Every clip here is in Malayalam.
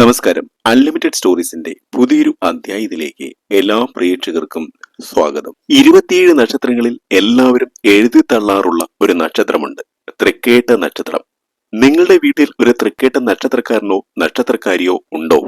നമസ്കാരം. അൺലിമിറ്റഡ് സ്റ്റോറീസിന്റെ പുതിയൊരു അധ്യായത്തിലേക്ക് എല്ലാ പ്രേക്ഷകർക്കും സ്വാഗതം. ഇരുപത്തിയേഴ് നക്ഷത്രങ്ങളിൽ എല്ലാവരും എഴുതി തള്ളാറുള്ള ഒരു നക്ഷത്രമുണ്ട്. തൃക്കേട്ട നക്ഷത്രം. നിങ്ങളുടെ വീട്ടിൽ ഒരു തൃക്കേട്ട നക്ഷത്രക്കാരനോ നക്ഷത്രക്കാരിയോ ഉണ്ടോ?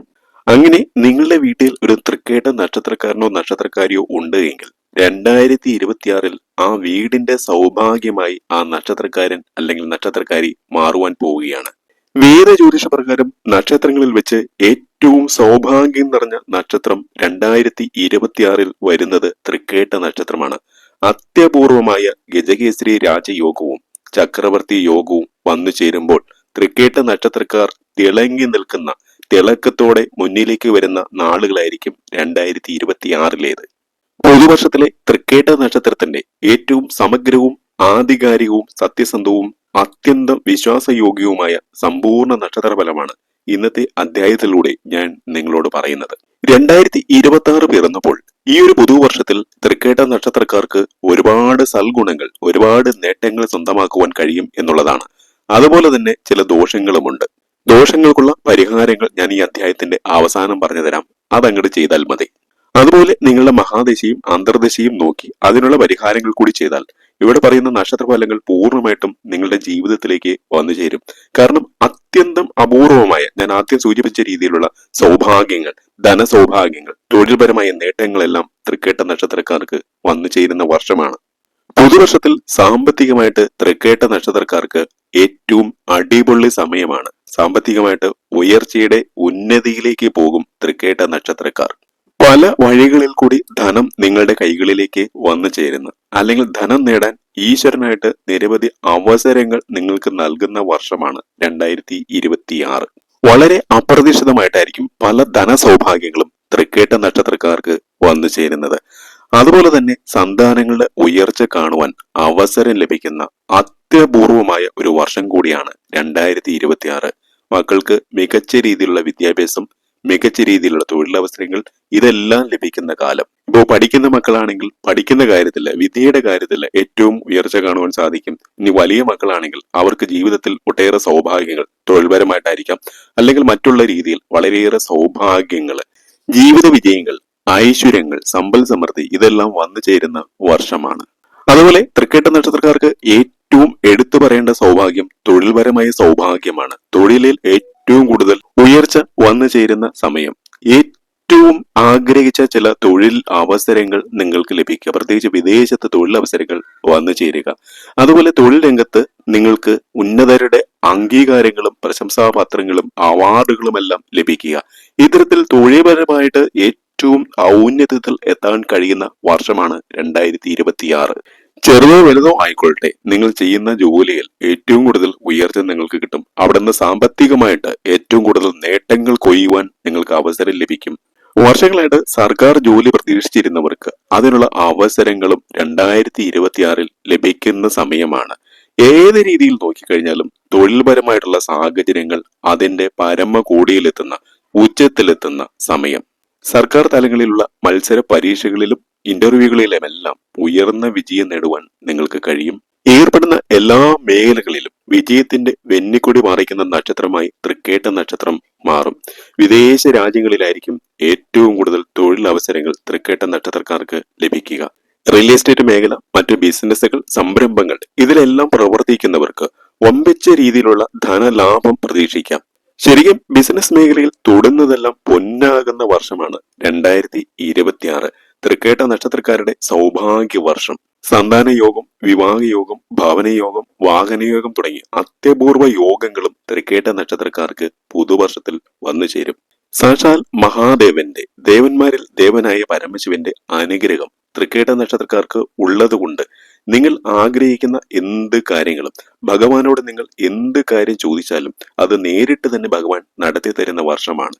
അങ്ങനെ നിങ്ങളുടെ വീട്ടിൽ ഒരു തൃക്കേട്ട നക്ഷത്രക്കാരനോ നക്ഷത്രക്കാരിയോ ഉണ്ട് എങ്കിൽ രണ്ടായിരത്തി ഇരുപത്തിയാറിൽ ആ വീടിന്റെ സൗഭാഗ്യമായി ആ നക്ഷത്രക്കാരൻ അല്ലെങ്കിൽ നക്ഷത്രക്കാരി മാറുവാൻ പോവുകയാണ്. വേദ ജ്യോതിഷ പ്രകാരം നക്ഷത്രങ്ങളിൽ വെച്ച് ഏറ്റവും സൗഭാഗ്യം നിറഞ്ഞ നക്ഷത്രം രണ്ടായിരത്തി ഇരുപത്തിയാറിൽ വരുന്നത് തൃക്കേട്ട നക്ഷത്രമാണ്. അത്യപൂർവമായ ഗജകേസരി രാജയോഗവും ചക്രവർത്തി യോഗവും വന്നു ചേരുമ്പോൾ തൃക്കേട്ട നക്ഷത്രക്കാർ തിളങ്ങി നിൽക്കുന്ന തിളക്കത്തോടെ മുന്നിലേക്ക് വരുന്ന നാളുകളായിരിക്കും രണ്ടായിരത്തി ഇരുപത്തിയാറിലേത്. പുതുവർഷത്തിലെ തൃക്കേട്ട നക്ഷത്രത്തിന്റെ ഏറ്റവും സമഗ്രവും ആധികാരികവും സത്യസന്ധവും അത്യന്തം വിശ്വാസയോഗ്യവുമായ സമ്പൂർണ നക്ഷത്രഫലമാണ് ഇന്നത്തെ അധ്യായത്തിലൂടെ ഞാൻ നിങ്ങളോട് പറയുന്നത്. രണ്ടായിരത്തി ഇരുപത്തി ആറ് പിറന്നപ്പോൾ ഈ ഒരു പുതുവർഷത്തിൽ തൃക്കേട്ട നക്ഷത്രക്കാർക്ക് ഒരുപാട് സൽഗുണങ്ങൾ ഒരുപാട് നേട്ടങ്ങൾ സ്വന്തമാക്കുവാൻ കഴിയും എന്നുള്ളതാണ്. അതുപോലെ തന്നെ ചില ദോഷങ്ങളുമുണ്ട്. ദോഷങ്ങൾക്കുള്ള പരിഹാരങ്ങൾ ഞാൻ ഈ അധ്യായത്തിന്റെ അവസാനം പറഞ്ഞു തരാം. അതങ്ങോട്ട് ചെയ്താൽ മതി. അതുപോലെ നിങ്ങളുടെ മഹാദശയും അന്തർദശയും നോക്കി അതിനുള്ള പരിഹാരങ്ങൾ കൂടി ചെയ്താൽ ഇവിടെ പറയുന്ന നക്ഷത്രഫലങ്ങൾ പൂർണമായിട്ടും നിങ്ങളുടെ ജീവിതത്തിലേക്ക് വന്നു ചേരും. കാരണം അത്യന്തം അപൂർവമായ ഞാൻ ആദ്യം സൂചിപ്പിച്ച രീതിയിലുള്ള സൗഭാഗ്യങ്ങൾ ധനസൗഭാഗ്യങ്ങൾ തൊഴിൽപരമായ നേട്ടങ്ങളെല്ലാം തൃക്കേട്ട നക്ഷത്രക്കാർക്ക് വന്നു ചേരുന്ന വർഷമാണ്. പുതുവർഷത്തിൽ സാമ്പത്തികമായിട്ട് തൃക്കേട്ട നക്ഷത്രക്കാർക്ക് ഏറ്റവും അടിപൊളി സമയമാണ്. സാമ്പത്തികമായിട്ട് ഉയർച്ചയുടെ ഉന്നതിയിലേക്ക് പോകും തൃക്കേട്ട നക്ഷത്രക്കാർ. പല വഴികളിൽ കൂടി ധനം നിങ്ങളുടെ കൈകളിലേക്ക് വന്നു ചേരുന്നു. അല്ലെങ്കിൽ ധനം നേടാൻ ഈശ്വരനായിട്ട് നിരവധി അവസരങ്ങൾ നിങ്ങൾക്ക് നൽകുന്ന വർഷമാണ് രണ്ടായിരത്തി ഇരുപത്തിയാറ് വളരെ അപ്രതീക്ഷിതമായിട്ടായിരിക്കും പല ധന സൗഭാഗ്യങ്ങളും തൃക്കേട്ട നക്ഷത്രക്കാർക്ക് വന്നു ചേരുന്നത്. അതുപോലെ തന്നെ സന്താനങ്ങളുടെ ഉയർച്ച കാണുവാൻ അവസരം ലഭിക്കുന്ന അത്യപൂർവമായ ഒരു വർഷം കൂടിയാണ് രണ്ടായിരത്തി മക്കൾക്ക് മികച്ച രീതിയിലുള്ള വിദ്യാഭ്യാസം മികച്ച രീതിയിലുള്ള തൊഴിലവസരങ്ങൾ ഇതെല്ലാം ലഭിക്കുന്ന കാലം. ഇപ്പോൾ പഠിക്കുന്ന മക്കളാണെങ്കിൽ പഠിക്കുന്ന കാര്യത്തിൽ വിദ്യയുടെ കാര്യത്തിൽ ഏറ്റവും ഉയർച്ച കാണുവാൻ സാധിക്കും. ഇനി വലിയ മക്കളാണെങ്കിൽ അവർക്ക് ജീവിതത്തിൽ ഒട്ടേറെ സൗഭാഗ്യങ്ങൾ തൊഴിൽപരമായിട്ടായിരിക്കാം. അല്ലെങ്കിൽ മറ്റുള്ള രീതിയിൽ വളരെയേറെ സൗഭാഗ്യങ്ങൾ ജീവിത വിജയങ്ങൾ ഐശ്വര്യങ്ങൾ സമ്പൽ സമൃദ്ധി ഇതെല്ലാം വന്നു ചേരുന്ന വർഷമാണ്. അതുപോലെ തൃക്കേട്ട നക്ഷത്രക്കാർക്ക് ഏറ്റവും എടുത്തു പറയേണ്ട സൗഭാഗ്യം തൊഴിൽപരമായ സൗഭാഗ്യമാണ്. തൊഴിലിൽ ഏറ്റവും കൂടുതൽ ഉയർച്ച വന്നു ചേരുന്ന സമയം. ഏറ്റവും ആഗ്രഹിച്ച ചില തൊഴിൽ അവസരങ്ങൾ നിങ്ങൾക്ക് ലഭിക്കുക. പ്രത്യേകിച്ച് വിദേശത്ത് തൊഴിലവസരങ്ങൾ വന്നു ചേരുക. അതുപോലെ തൊഴിൽ രംഗത്ത് നിങ്ങൾക്ക് ഉന്നതരുടെ അംഗീകാരങ്ങളും പ്രശംസാപത്രങ്ങളും അവാർഡുകളും എല്ലാം ലഭിക്കുക. ഇത്തരത്തിൽ തൊഴിൽപരമായിട്ട് ഏറ്റവും ഔന്നത്യത്തിൽ എത്താൻ കഴിയുന്ന വർഷമാണ് രണ്ടായിരത്തി ഇരുപത്തിയാറ് ചെറുതോ വലുതോ ആയിക്കൊള്ളട്ടെ. നിങ്ങൾ ചെയ്യുന്ന ജോലിയിൽ ഏറ്റവും കൂടുതൽ ഉയർച്ച നിങ്ങൾക്ക് കിട്ടും. അവിടെ നിന്ന് സാമ്പത്തികമായിട്ട് ഏറ്റവും കൂടുതൽ നേട്ടങ്ങൾ കൊയ്യുവാൻ നിങ്ങൾക്ക് അവസരം ലഭിക്കും. വർഷങ്ങളായിട്ട് സർക്കാർ ജോലി പ്രതീക്ഷിച്ചിരുന്നവർക്ക് അതിനുള്ള അവസരങ്ങളും രണ്ടായിരത്തി ഇരുപത്തിയാറിൽ ലഭിക്കുന്ന സമയമാണ്. ഏത് രീതിയിൽ നോക്കിക്കഴിഞ്ഞാലും തൊഴിൽപരമായിട്ടുള്ള സാഹചര്യങ്ങൾ അതിന്റെ പരമകോടിയിലെത്തുന്ന ഉച്ചത്തിലെത്തുന്ന സമയം. സർക്കാർ തലങ്ങളിലുള്ള മത്സര പരീക്ഷകളിലും ഇന്റർവ്യൂകളിലുമെല്ലാം ഉയർന്ന വിജയം നേടുവാൻ നിങ്ങൾക്ക് കഴിയും. ഏർപ്പെടുന്ന എല്ലാ മേഖലകളിലും വിജയത്തിന്റെ വെന്നിക്കൊടി മാറിക്കുന്ന നക്ഷത്രമായി തൃക്കേട്ട നക്ഷത്രം മാറും. വിദേശ രാജ്യങ്ങളിലായിരിക്കും ഏറ്റവും കൂടുതൽ തൊഴിലവസരങ്ങൾ തൃക്കേട്ട നക്ഷത്രക്കാർക്ക് ലഭിക്കുക. റിയൽ എസ്റ്റേറ്റ് മേഖല മറ്റു ബിസിനസ്സുകൾ സംരംഭങ്ങൾ ഇതിലെല്ലാം പ്രവർത്തിക്കുന്നവർക്ക് ഒമ്പിച്ച രീതിയിലുള്ള ധനലാഭം പ്രതീക്ഷിക്കാം. ശരിക്കും ബിസിനസ് മേഖലയിൽ തൊടുന്നതെല്ലാം പൊന്നാകുന്ന വർഷമാണ് രണ്ടായിരത്തി ഇരുപത്തിയാറ്. തൃക്കേട്ട നക്ഷത്രക്കാരുടെ സൗഭാഗ്യ വർഷം സന്താന യോഗം വിവാഹയോഗം ഭാവനയോഗം വാഹനയോഗം തുടങ്ങി അത്യപൂർവ യോഗങ്ങളും തൃക്കേട്ട നക്ഷത്രക്കാർക്ക് പുതുവർഷത്തിൽ വന്നു ചേരും. സാക്ഷാൽ മഹാദേവന്റെ ദേവന്മാരിൽ ദേവനായ പരമശിവന്റെ അനുഗ്രഹം തൃക്കേട്ട നക്ഷത്രക്കാർക്ക് ഉള്ളതുകൊണ്ട് നിങ്ങൾ ആഗ്രഹിക്കുന്ന എന്ത് കാര്യങ്ങളും ഭഗവാനോട് നിങ്ങൾ എന്ത് കാര്യം ചോദിച്ചാലും അത് നേരിട്ട് തന്നെ ഭഗവാൻ നടത്തി തരുന്ന വർഷമാണ്.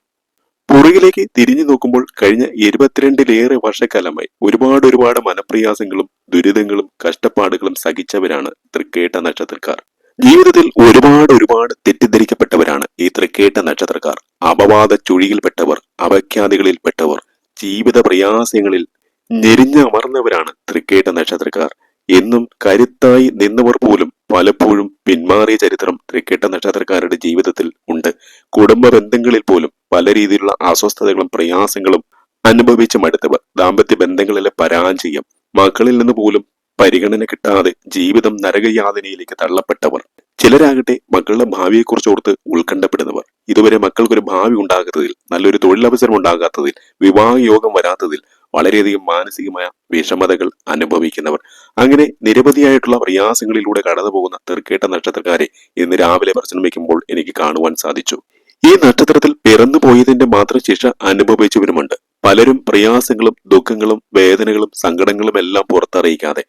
പുറകിലേക്ക് തിരിഞ്ഞു നോക്കുമ്പോൾ കഴിഞ്ഞ ഇരുപത്തിരണ്ടിലേറെ വർഷക്കാലമായി ഒരുപാട് ഒരുപാട് മനപ്രയാസങ്ങളും ദുരിതങ്ങളും കഷ്ടപ്പാടുകളും സഹിച്ചവരാണ് തൃക്കേട്ട നക്ഷത്രക്കാർ. ജീവിതത്തിൽ ഒരുപാട് ഒരുപാട് തെറ്റിദ്ധരിക്കപ്പെട്ടവരാണ് ഈ തൃക്കേട്ട നക്ഷത്രക്കാർ. അപവാദ ചുഴിയിൽപ്പെട്ടവർ അപഖ്യാതികളിൽപ്പെട്ടവർ ജീവിത പ്രയാസങ്ങളിൽ ഞെരിഞ്ഞമർന്നവരാണ് തൃക്കേട്ട നക്ഷത്രക്കാർ. എന്നും കരുത്തായി നിന്നവർ പോലും പലപ്പോഴും പിന്മാറിയ ചരിത്രം തൃക്കേട്ട നക്ഷത്രക്കാരുടെ ജീവിതത്തിൽ ഉണ്ട്. കുടുംബ ബന്ധങ്ങളിൽ പോലും പല രീതിയിലുള്ള അസ്വസ്ഥതകളും പ്രയാസങ്ങളും അനുഭവിച്ച് മടുത്തവർ ദാമ്പത്യ ബന്ധങ്ങളിലെ പരാജയം മക്കളിൽ നിന്ന് പോലും പരിഗണന കിട്ടാതെ ജീവിതം നരകയാതനയിലേക്ക് തള്ളപ്പെട്ടവർ ചിലരാകട്ടെ മക്കളുടെ ഭാവിയെക്കുറിച്ച് ഓർത്ത് ഉത്കണ്ഠപ്പെടുന്നവർ. ഇതുവരെ മക്കൾക്കൊരു ഭാവി ഉണ്ടാകാത്തതിൽ നല്ലൊരു തൊഴിലവസരം ഉണ്ടാകാത്തതിൽ വിവാഹയോഗം വരാത്തതിൽ വളരെയധികം മാനസികമായ വിഷമതകൾ അനുഭവിക്കുന്നവർ. അങ്ങനെ നിരവധിയായിട്ടുള്ള പ്രയാസങ്ങളിലൂടെ കടന്നുപോകുന്ന തെർക്കേട്ട നക്ഷത്രക്കാരെ ഇന്ന് രാവിലെ പ്രശ്നം എനിക്ക് കാണുവാൻ സാധിച്ചു. ഈ നക്ഷത്രത്തിൽ പിറന്നു പോയതിന്റെ മാത്രം ശിക്ഷ അനുഭവിച്ചവരുമുണ്ട്. പലരും പ്രയാസങ്ങളും ദുഃഖങ്ങളും വേദനകളും സങ്കടങ്ങളും എല്ലാം പുറത്തറിയിക്കാതെ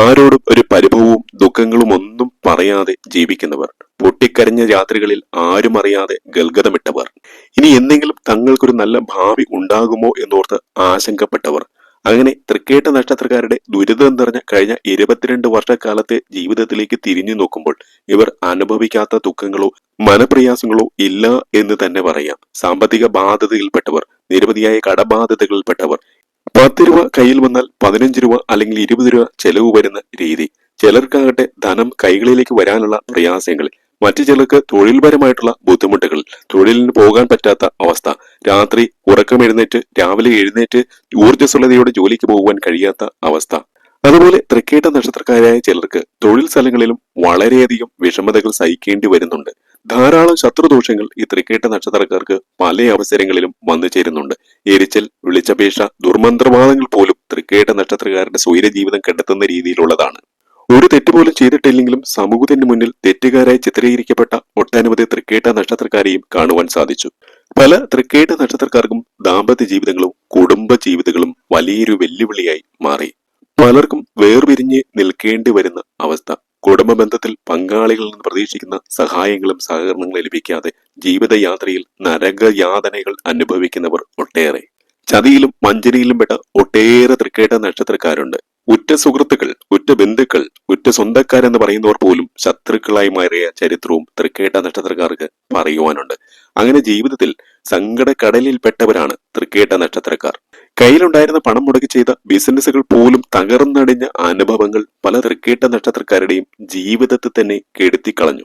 ആരോടും ഒരു പരിഭവവും ദുഃഖങ്ങളും ഒന്നും പറയാതെ ജീവിക്കുന്നവർ പൊട്ടിക്കരഞ്ഞ രാത്രികളിൽ ആരും അറിയാതെ ഗൽഗതമിട്ടവർ. ഇനി എന്തെങ്കിലും തങ്ങൾക്കൊരു നല്ല ഭാവി ഉണ്ടാകുമോ എന്നോർത്ത് ആശങ്കപ്പെട്ടവർ. അങ്ങനെ തൃക്കേട്ട നക്ഷത്രക്കാരുടെ ദുരിതം നിറഞ്ഞ കഴിഞ്ഞ ഇരുപത്തിരണ്ട് വർഷക്കാലത്തെ ജീവിതത്തിലേക്ക് തിരിഞ്ഞു നോക്കുമ്പോൾ ഇവർ അനുഭവിക്കാത്ത ദുഃഖങ്ങളോ മനപ്രയാസങ്ങളോ ഇല്ല എന്ന് തന്നെ പറയാം. സാമ്പത്തിക ബാധ്യതയിൽപ്പെട്ടവർ നിരവധിയായ കടബാധ്യതകളിൽപ്പെട്ടവർ പത്ത് രൂപ കയ്യിൽ വന്നാൽ പതിനഞ്ച് രൂപ അല്ലെങ്കിൽ ഇരുപത് രൂപ ചെലവ് വരുന്ന രീതി. ചിലർക്കാകട്ടെ ധനം കൈകളിലേക്ക് വരാനുള്ള പ്രയാസങ്ങൾ. മറ്റു ചിലർക്ക് തൊഴിൽപരമായിട്ടുള്ള ബുദ്ധിമുട്ടുകൾ. തൊഴിലിന് പോകാൻ പറ്റാത്ത അവസ്ഥ. രാത്രി ഉറക്കം എഴുന്നേറ്റ് രാവിലെ എഴുന്നേറ്റ് ഊർജസ്വലതയോടെ ജോലിക്ക് പോകുവാൻ കഴിയാത്ത അവസ്ഥ. അതുപോലെ തൃക്കേട്ട നക്ഷത്രക്കാരായ ചിലർക്ക് തൊഴിൽ സ്ഥലങ്ങളിലും വളരെയധികം വിഷമതകൾ സഹിക്കേണ്ടി വരുന്നുണ്ട്. ധാരാളം ശത്രുദോഷങ്ങൾ ഈ തൃക്കേട്ട നക്ഷത്രക്കാർക്ക് പല അവസരങ്ങളിലും വന്നു ചേരുന്നുണ്ട്. എരിച്ചൽ വിളിച്ചപേക്ഷ ദുർമന്ത്രവാദങ്ങൾ പോലും തൃക്കേട്ട നക്ഷത്രക്കാരുടെ സ്വൈര ജീവിതം കണ്ടെത്തുന്ന രീതിയിലുള്ളതാണ്. ഒരു തെറ്റ് പോലും ചെയ്തിട്ടില്ലെങ്കിലും സമൂഹത്തിന് മുന്നിൽ തെറ്റുകാരായി ചിത്രീകരിക്കപ്പെട്ട ഒട്ടനവധി തൃക്കേട്ട നക്ഷത്രക്കാരെയും കാണുവാൻ സാധിച്ചു. പല തൃക്കേട്ട നക്ഷത്രക്കാർക്കും ദാമ്പത്യ ജീവിതങ്ങളും കുടുംബ ജീവിതങ്ങളും വലിയൊരു വെല്ലുവിളിയായി മാറി. പലർക്കും വേർപിരിഞ്ഞ് നിൽക്കേണ്ടി വരുന്ന അവസ്ഥ കുടുംബ ബന്ധത്തിൽ പങ്കാളികളിൽ നിന്ന് പ്രതീക്ഷിക്കുന്ന സഹായങ്ങളും സഹകരണങ്ങളും ലഭിക്കാതെ ജീവിതയാത്രയിൽ നരകയാതനകൾ അനുഭവിക്കുന്നവർ ഒട്ടേറെ. ചതിയിലും വഞ്ചനയിലും പെട്ട ഒട്ടേറെ തൃക്കേട്ട നക്ഷത്രക്കാരുണ്ട്. ഉറ്റ സുഹൃത്തുക്കൾ ഉറ്റ ബന്ധുക്കൾ ഉറ്റ സ്വന്തക്കാരെന്ന് പറയുന്നവർ പോലും ശത്രുക്കളായി മാറിയ ചരിത്രവും തൃക്കേട്ട നക്ഷത്രക്കാർക്ക് പറയുവാനുണ്ട്. അങ്ങനെ ജീവിതത്തിൽ സങ്കടക്കടലിൽപ്പെട്ടവരാണ് തൃക്കേട്ട നക്ഷത്രക്കാർ. കയ്യിലുണ്ടായിരുന്ന പണം മുടക്കി ചെയ്ത ബിസിനസ്സുകൾ പോലും തകർന്നടിഞ്ഞ അനുഭവങ്ങൾ പല തൃക്കേട്ട നക്ഷത്രക്കാരുടെയും ജീവിതത്തെ തന്നെ കെടുത്തിക്കളഞ്ഞു.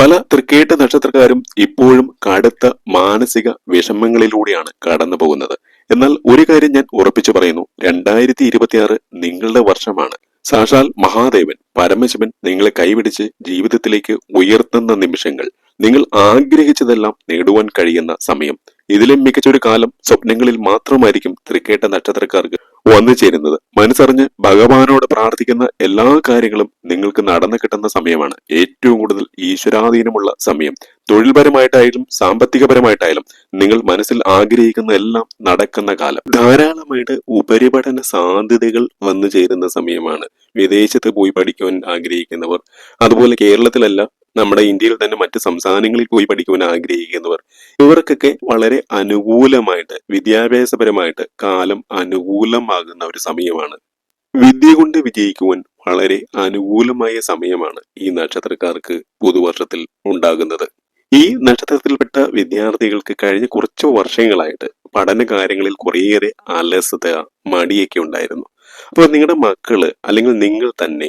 പല തൃക്കേട്ട നക്ഷത്രക്കാരും ഇപ്പോഴും കടുത്ത മാനസിക വിഷമങ്ങളിലൂടെയാണ് കടന്നു പോകുന്നത്. എന്നാൽ ഒരു കാര്യം ഞാൻ ഉറപ്പിച്ചു പറയുന്നു. രണ്ടായിരത്തി ഇരുപത്തിയാറ് നിങ്ങളുടെ വർഷമാണ്. സാക്ഷാൽ മഹാദേവൻ പരമശിവൻ നിങ്ങളെ കൈപിടിച്ച് ജീവിതത്തിലേക്ക് ഉയർത്തുന്ന നിമിഷങ്ങൾ. നിങ്ങൾ ആഗ്രഹിച്ചതെല്ലാം നേടുവാൻ കഴിയുന്ന സമയം. ഇതിലും മികച്ചൊരു കാലം സ്വപ്നങ്ങളിൽ മാത്രമായിരിക്കും തൃക്കേട്ട നക്ഷത്രക്കാർക്ക് വന്നു ചേരുന്നത്. മനസ്സറിഞ്ഞ് ഭഗവാനോട് പ്രാർത്ഥിക്കുന്ന എല്ലാ കാര്യങ്ങളും നിങ്ങൾക്ക് നടന്നു കിട്ടുന്ന സമയമാണ്. ഏറ്റവും കൂടുതൽ ഈശ്വരാധീനമുള്ള സമയം. തൊഴിൽപരമായിട്ടായാലും സാമ്പത്തികപരമായിട്ടായാലും നിങ്ങൾ മനസ്സിൽ ആഗ്രഹിക്കുന്ന എല്ലാം നടക്കുന്ന കാലം. ധാരാളമായിട്ട് ഉപരിപഠന സാധ്യതകൾ വന്നു ചേരുന്ന സമയമാണ്. വിദേശത്ത് പോയി പഠിക്കുവാൻ ആഗ്രഹിക്കുന്നവർ അതുപോലെ കേരളത്തിലല്ല നമ്മുടെ ഇന്ത്യയിൽ തന്നെ മറ്റ് സംസ്ഥാനങ്ങളിൽ പോയി പഠിക്കുവാൻ ആഗ്രഹിക്കുന്നവർ ഇവർക്കൊക്കെ വളരെ അനുകൂലമായിട്ട് വിദ്യാഭ്യാസപരമായിട്ട് കാലം അനുകൂലമാകുന്ന ഒരു സമയമാണ്. വിദ്യ കൊണ്ട് വിജയിക്കുവാൻ വളരെ അനുകൂലമായ സമയമാണ് ഈ നക്ഷത്രക്കാർക്ക് പുതുവർഷത്തിൽ ഉണ്ടാകുന്നത്. ഈ നക്ഷത്രത്തിൽപ്പെട്ട വിദ്യാർത്ഥികൾക്ക് കഴിഞ്ഞ കുറച്ച് വർഷങ്ങളായിട്ട് പഠന കാര്യങ്ങളിൽ കുറേയേറെ അലസത മടിയൊക്കെ ഉണ്ടായിരുന്നു. അപ്പോൾ നിങ്ങളുടെ മക്കൾ അല്ലെങ്കിൽ നിങ്ങൾ തന്നെ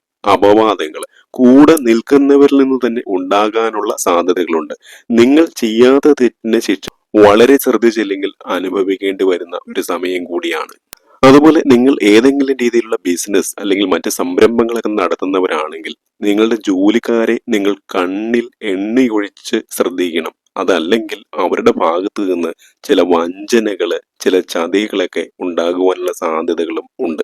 അപവാദങ്ങൾ. കൂടെ നിൽക്കുന്നവരിൽ നിന്ന് തന്നെ ഉണ്ടാകാനുള്ള സാധ്യതകളുണ്ട്. നിങ്ങൾ ചെയ്യാത്ത തെറ്റിന് ശിക്ഷ വളരെ ശ്രദ്ധിച്ചില്ലെങ്കിൽ അനുഭവിക്കേണ്ടി വരുന്ന ഒരു സമയം കൂടിയാണ്. അതുപോലെ നിങ്ങൾ ഏതെങ്കിലും രീതിയിലുള്ള ബിസിനസ് അല്ലെങ്കിൽ മറ്റ് സംരംഭങ്ങളൊക്കെ നടത്തുന്നവരാണെങ്കിൽ നിങ്ങളുടെ ജോലിക്കാരെ നിങ്ങൾ കണ്ണിൽ എണ്ണിയൊഴിച്ച് ശ്രദ്ധിക്കണം. അതല്ലെങ്കിൽ അവരുടെ ഭാഗത്ത് നിന്ന് ചില വഞ്ചനകൾ ചില ചതികളൊക്കെ ഉണ്ടാകുവാനുള്ള സാധ്യതകളും ഉണ്ട്.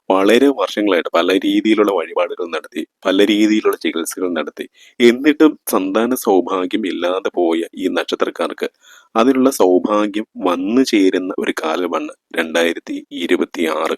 വളരെ വർഷങ്ങളായിട്ട് പല രീതിയിലുള്ള വഴിപാടുകൾ നടത്തി പല രീതിയിലുള്ള ചികിത്സകൾ നടത്തി. എന്നിട്ടും സന്താന സൗഭാഗ്യം ഇല്ലാതെ പോയ ഈ നക്ഷത്രക്കാർക്ക് അതിനുള്ള സൗഭാഗ്യം വന്നു ചേരുന്ന ഒരു കാലമാണ് രണ്ടായിരത്തി ഇരുപത്തി ആറ്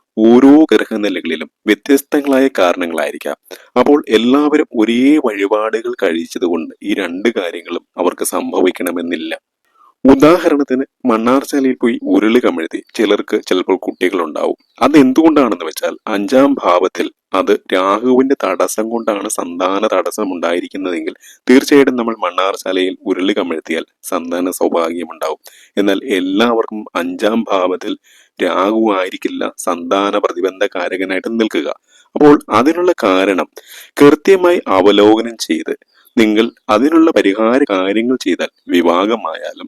ഓരോ ഗ്രഹനിലകളിലും വ്യത്യസ്തങ്ങളായ കാരണങ്ങളായിരിക്കാം. അപ്പോൾ എല്ലാവരും ഒരേ വഴിപാടുകൾ കഴിച്ചതുകൊണ്ട് ഈ രണ്ട് കാര്യങ്ങളും അവർക്ക് സംഭവിക്കണമെന്നില്ല. ഉദാഹരണത്തിന് മണ്ണാർശാലയിൽ പോയി ഉരുളി കമിഴ്ത്തി ചിലർക്ക് ചിലപ്പോൾ കുട്ടികളുണ്ടാവും. അത് എന്തുകൊണ്ടാണെന്ന് വെച്ചാൽ അഞ്ചാം ഭാവത്തിൽ അത് രാഹുവിന്റെ തടസ്സം കൊണ്ടാണ് സന്താന തടസ്സം ഉണ്ടായിരിക്കുന്നതെങ്കിൽ തീർച്ചയായിട്ടും നമ്മൾ മണ്ണാർശാലയിൽ ഉരുളി കമിഴ്ത്തിയാൽ സന്താന സൗഭാഗ്യം ഉണ്ടാവും. എന്നാൽ എല്ലാവർക്കും അഞ്ചാം ഭാവത്തിൽ രാഹു ആയിരിക്കില്ല സന്താന പ്രതിബന്ധകാരകനായിട്ട് നിൽക്കുക. അപ്പോൾ അതിനുള്ള കാരണം കൃത്യമായി അവലോകനം ചെയ്ത് നിങ്ങൾ അതിനുള്ള പരിഹാര കാര്യങ്ങൾ ചെയ്താൽ വിവാഹമായാലും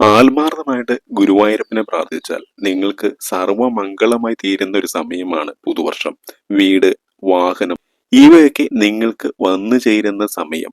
ആത്മാർത്ഥമായിട്ട് ഗുരുവായൂരപ്പനെ പ്രാർത്ഥിച്ചാൽ നിങ്ങൾക്ക് സർവമംഗളമായി തീരുന്ന ഒരു സമയമാണ് പുതുവർഷം. വീട് വാഹനം ഇവയൊക്കെ നിങ്ങൾക്ക് വന്നു ചേരുന്ന സമയം.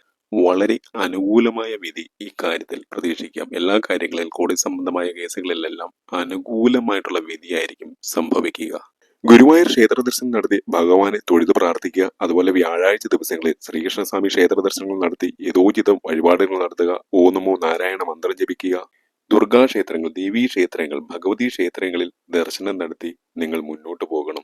വളരെ അനുകൂലമായ വിധി ഈ കാര്യത്തിൽ പ്രതീക്ഷിക്കാം. എല്ലാ കാര്യങ്ങളിൽ കോടതി സംബന്ധമായ കേസുകളിലെല്ലാം അനുകൂലമായിട്ടുള്ള വിധിയായിരിക്കും സംഭവിക്കുക. ഗുരുവായൂർ ക്ഷേത്ര ദർശനം നടത്തി ഭഗവാനെ തൊഴുതു പ്രാർത്ഥിക്കുക. അതുപോലെ വ്യാഴാഴ്ച ദിവസങ്ങളിൽ ശ്രീകൃഷ്ണസ്വാമി ക്ഷേത്ര ദർശനങ്ങൾ നടത്തി യഥോചിതം വഴിപാടുകൾ നടത്തുക. ഓനമോ നാരായണ മന്ത്രം ജപിക്കുക. ദുർഗാ ക്ഷേത്രങ്ങൾ ദേവീ ക്ഷേത്രങ്ങൾ ഭഗവതി ക്ഷേത്രങ്ങളിൽ ദർശനം നടത്തി നിങ്ങൾ മുന്നോട്ട് പോകണം.